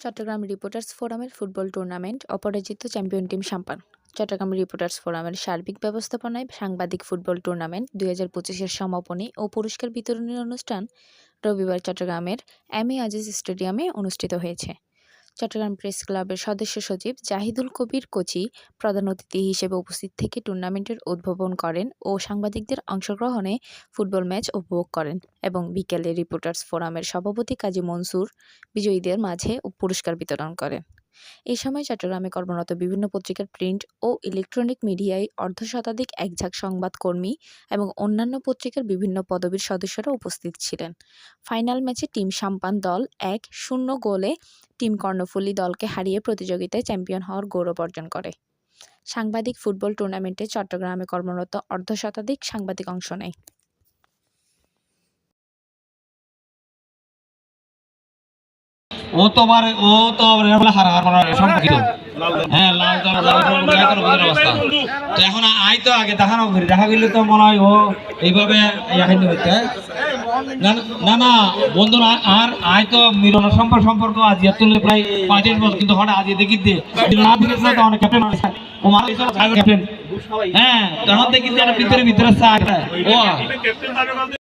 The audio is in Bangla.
চট্টগ্রাম রিপোর্টার্স ফোরামের ফুটবল টুর্নামেন্ট, অপরাজিত champion team Sampan. Chittagong reporters ফোরামের সার্বিক ব্যবস্থাপনায় সাংবাদিক ফুটবল টুর্নামেন্ট দুই হাজার পঁচিশের সমাপনী ও পুরস্কার বিতরণী অনুষ্ঠান রবিবার চট্টগ্রামের এম এ আজিজ স্টেডিয়ামে অনুষ্ঠিত হয়েছে। চট্টগ্রাম প্রেস ক্লাবের সদস্য সচিব জাহিদুল কবির কোচি প্রধান অতিথি হিসেবে উপস্থিত থেকে টুর্নামেন্টের উদ্ভাবন করেন ও সাংবাদিকদের অংশগ্রহণে ফুটবল ম্যাচ উপভোগ করেন এবং বিকেলে রিপোর্টার্স ফোরামের সভাপতি কাজী মনসুর বিজয়ীদের মাঝে পুরস্কার বিতরণ করেন। এই সময় চট্টগ্রামে কর্মরত বিভিন্ন পত্রিকার প্রিন্ট ও ইলেকট্রনিক মিডিয়ায় অর্ধ অর্ধশতাধিক একঝাঁক সংবাদকর্মী এবং অন্যান্য পত্রিকার বিভিন্ন পদবীর সদস্যরা উপস্থিত ছিলেন। ফাইনাল ম্যাচে টিম সাম্পান দল এক শূন্য গোলে টিম কর্ণফুলী দলকে হারিয়ে প্রতিযোগিতায় চ্যাম্পিয়ন হওয়ার গৌরব অর্জন করে। সাংবাদিক ফুটবল টুর্নামেন্টে চট্টগ্রামে কর্মরত অর্ধশতাধিক সাংবাদিক অংশ নেয়। ও তো আবার ও তো হারা সম্পর্কিত হ্যাঁ তো আগে দেখানো দেখা গেলে তো মনে হয় ও না না বন্ধুরা আর আই তো মিলনের সম্পর্ক সম্পর্ক আজ এত প্রায় পঁয়ত্রিশ বছর, কিন্তু হঠাৎ আজ দেখি অনেক হ্যাঁ তখন দেখি ভিতরে ভিতরে চা ও।